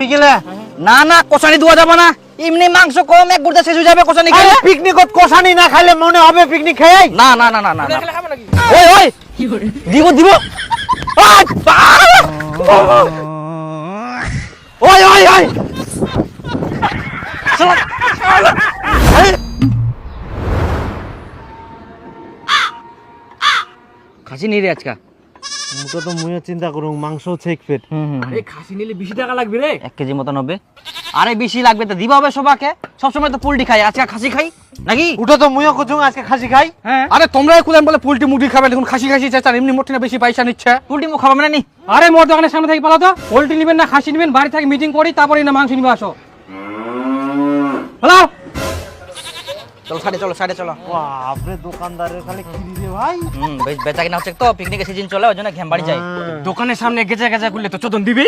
গেলে না না দেওয়া যাবে না। এমনি মাংস কম এক গুড়তে শেষ হয়ে যাবে কষানি খেলে পিকনিকত কষানি না খাইলে মনে হবে পিকনিক খেয়ে? না না না না না না। ওই ওই। দিব দিব। ওই ওই ওই। খাসি নেই রে আজকা। মুখে তো মুয়ে চিন্তা করুন মাংস চেক পেট। আরে খাসি নিলে বেশি টাকা লাগবে রে। এক কেজি মতন হবে। আরে বেশি লাগবে তো দিবা হবে সবাকে। সবসময় তো পোল্ট্রি খাই আজকে খাসি খাই নাকি? উঠে তো মুয়ে কুচুং আজকে খাসি খাই। হ্যাঁ। আরে তোমরা কুলেন বলে পোল্ট্রি মুরগি খাবে দেখুন খাসি খাসি চাচার এমনি মোটে না বেশি পয়সা নিচ্ছে। পোল্ট্রি মুখ খাবা মানে নি? আরে মোর দোকানের সামনে থেকে পালো তো পোল্ট্রি নেবেন না খাসি নেবেন বাড়ি থেকে মিটিং করি তারপরে না মাংস নিবে আসো। হ্যালো? চলো সাইডে চলো সাইডে চলো। বাপরে দোকানদারের খালি খিরি রে ভাই। হুম বেশ বেচা কিনা হচ্ছে তো পিকনিকের সিজন চলে ওই জন্য ঘ্যাম বাড়ি যাই। দোকানের সামনে গেজা গেজা করলে তো চোদন দিবি?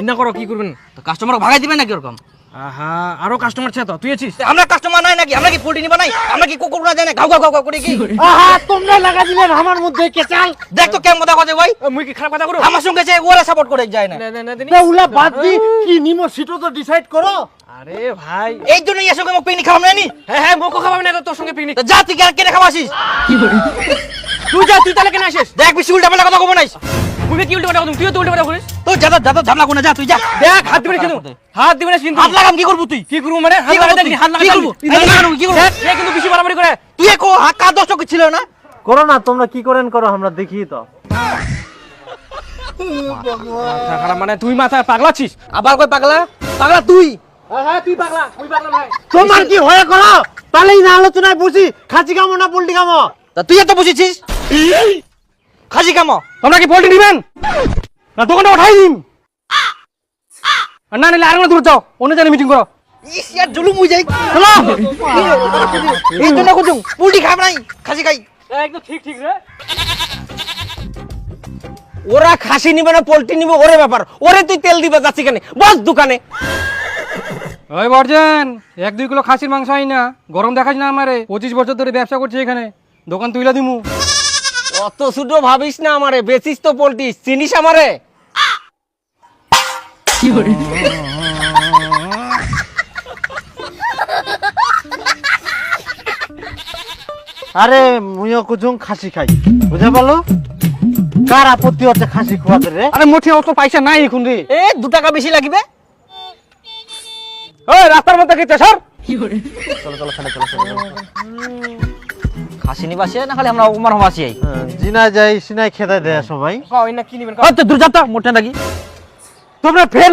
এনা করো কি করবেন? তো কাস্টমার ভাগাই দিবে নাকি ওরকম? আহা আরও কাস্টমার ছে তো তুই আছিস? আমরা কাস্টমার নাই নাকি? আমরা কি পোল্ট্রি নিবা নাই? আমরা কি কুকুর না জানে? ঘাউ ঘাউ ঘাউ করে কি? আহা তোমরা লাগা দিলেন আমার মধ্যে কেচাল। দেখ তো কেমন কথা কথা ভাই। মুই কি খারাপ কথা করো আমার সঙ্গে যে ওরা সাপোর্ট করে যায় না। না, না, না, উলা বাদ দি কি নিমো সিটো তো ডিসাইড করো। আরে ভাই। এই জন্য এর সঙ্গে মোক পিকনিক খাওয়াম না নি হ্যাঁ হ্যাঁ মোকো খাওয়াবি না তোর সঙ্গে পিকনিক। যা তুই কেন কেটে খাওয়াছিস? তুই যা তুই তাহলে কেন আসিস? দেখ বেশি উল্টা পাল্টা কথা কব নাই মুই কি উল্টো পাল্টা কথা তুইও তো উল্টো পাল্টা করিস তো যা যা যা ঝামলা কোনা যা তুই যা। দেখ হাত দিবি না কিন্তু। হাত দিবি। না কিন্তু হাত লাগাম কি করব তুই? কি করব মানে? হাত কি তুই? হাত কি দেখি। করব? এই এই দেখ, লাগানো, কি করব? দেখ, কিন্তু বেশি বাড়াবাড়ি করে। তুই কো হাত কার দশ ছিল না? করো না তোমরা কি করেন করো আমরা দেখি তো। মানে তুই মাথা পাগলাছিস আবার কই পাগলা? পাগলা তুই? হ্যাঁ পাগলা তুই পাগলা তোমার কি হয়ে করো তাহলেই না আলোচনায় বুঝি খাসি কামো না পোল্ট্রি কামো? তা তুই এত বুঝেছিস খাসি কামো। তোমরা কি পোল্ট্রি নিবেন? না দোকানটা উঠাই দিন। না নিলে আর দূর যাও। অন্য জায়গায় মিটিং করো। ইস ইয়ার জুলুম হয়ে যাই চলো এই জন্য খাব নাই খাসি খাই। একদম ঠিক ঠিক রে। ওরা খাসি নিবে না পোল্ট্রি নিবে ওরে ব্যাপার। ওরে তুই তেল দিবে যাচ্ছি কেন? বস দোকানে। ওই বর্জন এক দুই কিলো খাসির মাংস হয় না। গরম দেখাস না আমারে। পঁচিশ বছর ধরে ব্যবসা করছি এখানে। দোকান তুইলা দিমু। অত ছোট ভাবিস না আমারে বেচিস তো পোল্ট্রি। চিনিস আমারে? আরে মুয়ে কুচুং খাসি খাই। বুঝে পারল? কার আপত্তি হচ্ছে খাসি খোয়াতে রে? আরে মোটে অত পয়সা নাই এখন রে। এ দু টাকা বেশি লাগবে? ওই রাস্তার মধ্যে গেছে সর খাসি নিবাসে না খালি আমরা উমার হমাসি আই। হ্যাঁ, জিনা যাই সিনাই খেতে দেয় সবাই। কই না কি নিবেন তো দূর যাতা মোটে নাকি? তোমরা ফের